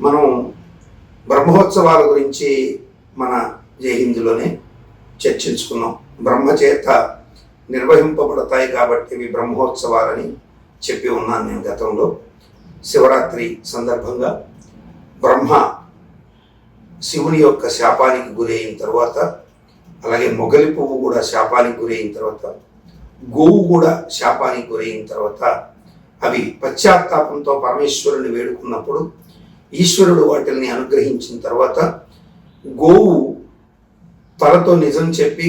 మనం బ్రహ్మోత్సవాల గురించి మన జయహిందులోనే చర్చించుకున్నాం. బ్రహ్మచేత నిర్వహింపబడతాయి కాబట్టి ఇవి బ్రహ్మోత్సవాలని చెప్పి ఉన్నాను నేను గతంలో. శివరాత్రి సందర్భంగా బ్రహ్మ శివుని యొక్క శాపానికి గురైన తర్వాత అలాగే మొగలి పువ్వు కూడా శాపానికి గురైన తర్వాత గోవు కూడా శాపానికి గురైన తర్వాత అవి పశ్చాత్తాపంతో పరమేశ్వరుని వేడుకున్నప్పుడు ఈశ్వరుడు వాటిని అనుగ్రహించిన తర్వాత గోవు తలతో నిజం చెప్పి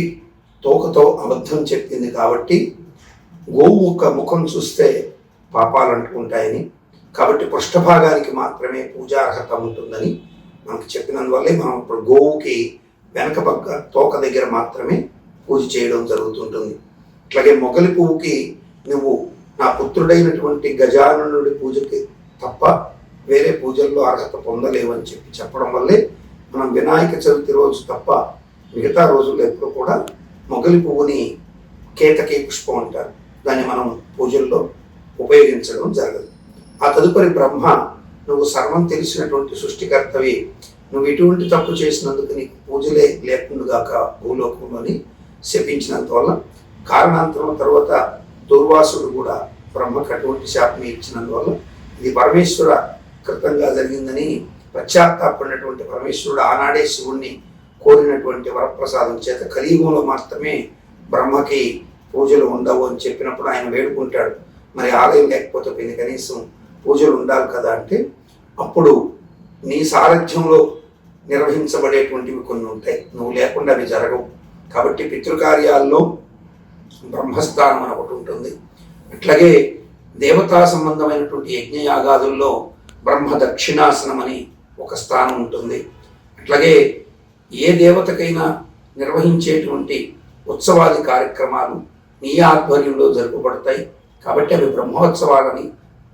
తోకతో అబద్ధం చెప్పింది కాబట్టి గోవు యొక్క ముఖం చూస్తే పాపాలు అంటుకుంటాయని కాబట్టి పృష్ఠభాగానికి మాత్రమే పూజార్హత ఉంటుందని మనకు చెప్పినందువల్లే మనం ఇప్పుడు గోవుకి వెనక పక్క తోక దగ్గర మాత్రమే పూజ చేయడం జరుగుతుంటుంది. అట్లాగే మొగలి పువ్వుకి నువ్వు నా పుత్రుడైనటువంటి గజాననుడి పూజకి తప్ప వేరే పూజల్లో అర్హత పొందలేవని చెప్పి చెప్పడం వల్లే మనం వినాయక చవితి రోజు తప్ప మిగతా రోజుల్లో ఎప్పుడు కూడా మొగలి పువ్వుని కేతకి పుష్పం అంటారు. దాన్ని మనం పూజల్లో ఉపయోగించడం జరగదు. ఆ తదుపరి బ్రహ్మ నువ్వు సర్వం తెలిసినటువంటి సృష్టికర్తవి నువ్వు ఇటువంటి తప్పు చేసినందుకు నీకు పూజలే లేకుండాక భూలోకంలోని శపించినందువల్ల కారణాంతరం తర్వాత దుర్వాసుడు కూడా బ్రహ్మకు అటువంటి శాపం ఇచ్చినందువల్ల ఇది పరమేశ్వర కృతంగా జరిగిందని పశ్చాత్తాపడినటువంటి పరమేశ్వరుడు ఆనాడే శివుణ్ణి కోరినటువంటి వరప్రసాదం చేత కలియుగంలో మాత్రమే బ్రహ్మకి పూజలు ఉండవు అని చెప్పినప్పుడు ఆయన వేడుకుంటాడు. మరి ఆలయం లేకపోతే పోయింది కనీసం పూజలు ఉండాలి కదా అంటే అప్పుడు నీ సారథ్యంలో నిర్వహించబడేటువంటివి కొన్ని ఉంటాయి. నువ్వు లేకుండా అవి జరగవు. కాబట్టి పితృకార్యాల్లో బ్రహ్మస్థానం అని ఒకటి ఉంటుంది. అట్లాగే దేవతా సంబంధమైనటువంటి యజ్ఞయాగాదుల్లో బ్రహ్మ దక్షిణాసనం అని ఒక స్థానం ఉంటుంది. అట్లాగే ఏ దేవతకైనా నిర్వహించేటువంటి ఉత్సవాది కార్యక్రమాలు నీ ఆధ్వర్యంలో జరుపబడతాయి. కాబట్టి అవి బ్రహ్మోత్సవాలని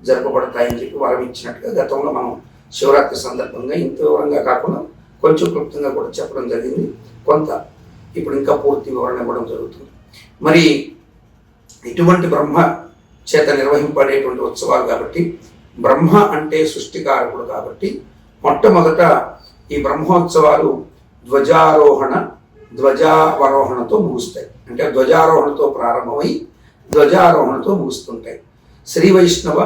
జరపబడతాయని చెప్పి వరం ఇచ్చినట్టుగా గతంలో మనం శివరాత్రి సందర్భంగా ఇంత వివరంగా కాకుండా కొంచెం క్లుప్తంగా కూడా చెప్పడం జరిగింది. కొంత ఇప్పుడు ఇంకా పూర్తి వివరణ ఇవ్వడం జరుగుతుంది. మరి ఇటువంటి బ్రహ్మ చేత నిర్వహింపడేటువంటి ఉత్సవాలు కాబట్టి బ్రహ్మ అంటే సృష్టికారకుడు కాబట్టి మొట్టమొదట ఈ బ్రహ్మోత్సవాలు ధ్వజారోహణ ధ్వజావరోహణతో ముగుస్తాయి. అంటే ధ్వజారోహణతో ప్రారంభమై ధ్వజారోహణతో ముగుస్తుంటాయి. శ్రీ వైష్ణవ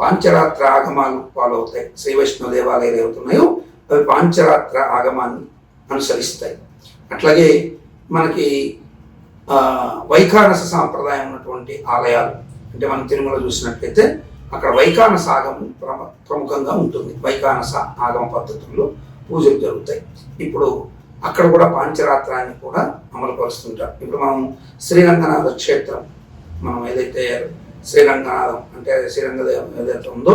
పాంచరాత్ర ఆగమాలు ఫాలో అవుతాయి శ్రీ వైష్ణవ దేవాలయాలు ఏవైతున్నాయో అవి పాంచరాత్ర ఆగమాన్ని అనుసరిస్తాయి. అట్లాగే మనకి వైఖానస సాంప్రదాయం ఉన్నటువంటి ఆలయాలు అంటే మనం తిరుమల చూసినట్లయితే అక్కడ వైకాన సాగము ప్రమ ప్రముఖంగా ఉంటుంది. వైఖానస ఆగమ పద్ధతుల్లో పూజలు జరుగుతాయి. ఇప్పుడు అక్కడ కూడా పాంచరాత్రాన్ని కూడా అమలుపరుస్తుంటారు. ఇప్పుడు మనం శ్రీరంగనాథ క్షేత్రం మనం ఏదైతే శ్రీరంగనాథం అంటే శ్రీరంగ ఏదైతే ఉందో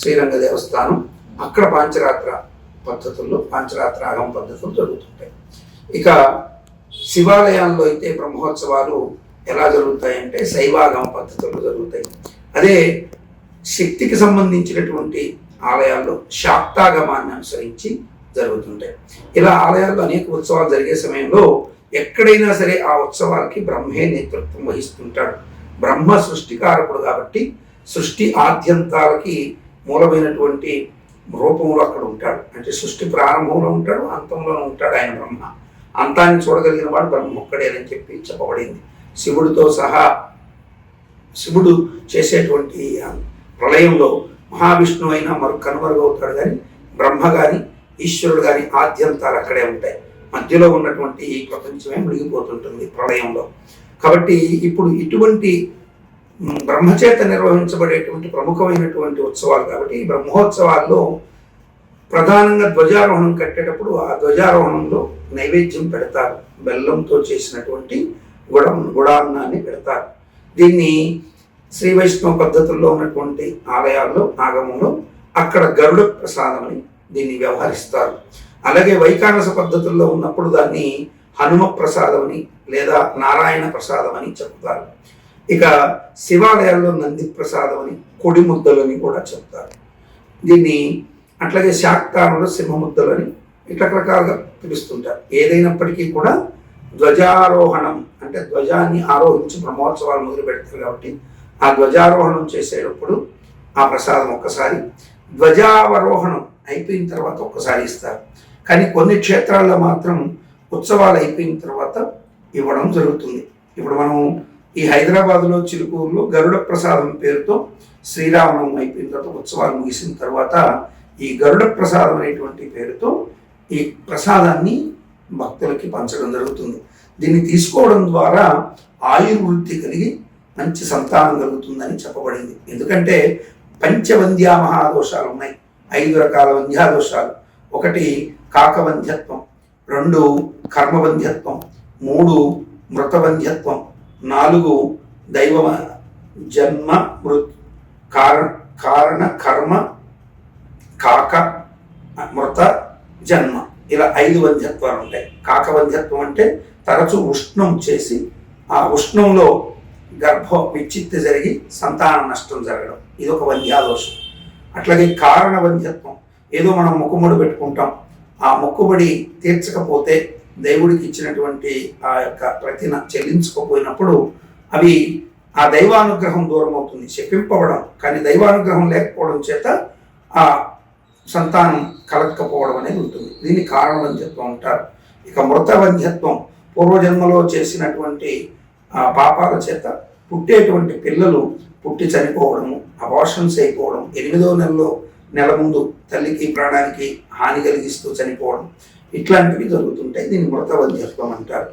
శ్రీరంగ దేవస్థానం అక్కడ పాంచరాత్ర పద్ధతుల్లో పాంచరాత్ర ఆగమ పద్ధతులు జరుగుతుంటాయి. ఇక శివాలయాల్లో అయితే బ్రహ్మోత్సవాలు ఎలా జరుగుతాయంటే శైవాగమ పద్ధతుల్లో జరుగుతాయి. అదే శక్తికి సంబంధించినటువంటి ఆలయాల్లో శాక్తాగమాన్ని అనుసరించి జరుగుతుంటాయి. ఇలా ఆలయాల్లో అనేక ఉత్సవాలు జరిగే సమయంలో ఎక్కడైనా సరే ఆ ఉత్సవాలకి బ్రహ్మే నేతృత్వం వహిస్తుంటాడు. బ్రహ్మ సృష్టికారకుడు కాబట్టి సృష్టి ఆద్యంతాలకి మూలమైనటువంటి రూపంలో అక్కడ ఉంటాడు. అంటే సృష్టి ప్రారంభంలో ఉంటాడు అంతంలో ఉంటాడు ఆయన బ్రహ్మ. అంతాన్ని చూడగలిగిన వాడు బ్రహ్మ ఒక్కడేనని చెప్పి చెప్పబడింది. శివుడితో సహా శివుడు చేసేటువంటి ప్రళయంలో మహావిష్ణువు అయినా మరొక కనుమరుగవుతాడు కానీ బ్రహ్మ కానీ ఈశ్వరుడు కానీ ఆద్యంతాలు అక్కడే ఉంటాయి. మధ్యలో ఉన్నటువంటి ఈ ప్రపంచమే మునిగిపోతుంటుంది ప్రళయంలో. కాబట్టి ఇప్పుడు ఇటువంటి బ్రహ్మచేత నిర్వహించబడేటువంటి ప్రముఖమైనటువంటి ఉత్సవాలు కాబట్టి ఈ బ్రహ్మోత్సవాల్లో ప్రధానంగా ధ్వజారోహణం కట్టేటప్పుడు ఆ ధ్వజారోహణంలో నైవేద్యం పెడతారు. బెల్లంతో చేసినటువంటి గుడ గుడాన్నాన్ని పెడతారు. దీన్ని శ్రీ వైష్ణవ పద్ధతుల్లో ఉన్నటువంటి ఆలయాల్లో ఆగమంలో అక్కడ గరుడ ప్రసాదం అని దీన్ని వ్యవహరిస్తారు. అలాగే వైకానస పద్ధతుల్లో ఉన్నప్పుడు దాన్ని హనుమ ప్రసాదం అని లేదా నారాయణ ప్రసాదం అని చెప్తారు. ఇక శివాలయాల్లో నంది ప్రసాదం అని కొడి ముద్దలని కూడా చెప్తారు. దీన్ని అట్లాగే శాక్తారంలో సింహముద్దలని ఇట్లా రకరకాలుగా పిలుస్తుంటారు. ఏదైనప్పటికీ కూడా ధ్వజారోహణం అంటే ధ్వజాన్ని ఆరోహించి బ్రహ్మోత్సవాలు మొదలు పెడతారు కాబట్టి ఆ ధ్వజారోహణం చేసేటప్పుడు ఆ ప్రసాదం ఒక్కసారి ధ్వజావరోహణం అయిపోయిన తర్వాత ఒక్కసారి ఇస్తారు. కానీ కొన్ని క్షేత్రాల్లో మాత్రం ఉత్సవాలు అయిపోయిన తర్వాత ఇవ్వడం జరుగుతుంది. ఇప్పుడు మనం ఈ హైదరాబాద్లో చిలుకూరులో గరుడ ప్రసాదం పేరుతో శ్రీరామనవమి అయిపోయిన తర్వాత ఉత్సవాలు ముగిసిన తర్వాత ఈ గరుడ ప్రసాదం అనేటువంటి పేరుతో ఈ ప్రసాదాన్ని భక్తులకి పంచడం జరుగుతుంది. దీన్ని తీసుకోవడం ద్వారా ఆయుర్వృద్ధి కలిగి మంచి సంతానం కలుగుతుందని చెప్పబడింది. ఎందుకంటే పంచవంధ్యా మహాదోషాలు ఉన్నాయి. ఐదు రకాల వంధ్యాదోషాలు. ఒకటి కాకవంధ్యత్వం రెండు కర్మవంధ్యత్వం మూడు మృతవంధ్యత్వం నాలుగు దైవ జన్మ మృత్ కారణ కారణ కర్మ కాక మృత జన్మ. ఇలా ఐదు వంధ్యత్వాలు ఉంటాయి. కాకవంధ్యత్వం అంటే తరచు ఉష్ణం చేసి ఆ ఉష్ణంలో గర్భ విచ్చిత్తి జరిగి సంతాన నష్టం జరగడం. ఇది ఒక వంధ్యాదోషం అట్లాగే కారణ వంధ్యత్వం ఏదో మనం మొక్కుబడి పెట్టుకుంటాం. ఆ మొక్కుబడి తీర్చకపోతే దేవుడికి ఇచ్చినటువంటి ఆ యొక్క ప్రతిన చెల్లించకపోయినప్పుడు అవి ఆ దైవానుగ్రహం దూరం అవుతుంది చెప్పింపవడం కానీ దైవానుగ్రహం లేకపోవడం చేత ఆ సంతానం కలగకపోవడం అనేది ఉంటుంది. దీన్ని కారణవంధ్యత్వం అంటారు. ఇక మృతవంధ్యత్వం పూర్వజన్మలో చేసినటువంటి ఆ పాపాల చేత పుట్టేటువంటి పిల్లలు పుట్టి చనిపోవడము అబార్షన్స్ అయిపోవడం ఎనిమిదో నెలలో నెల ముందు తల్లికి ప్రాణానికి హాని కలిగిస్తూ చనిపోవడం ఇట్లాంటివి జరుగుతుంటాయి. దీన్ని మృతవంధ్యత్వం అంటారు.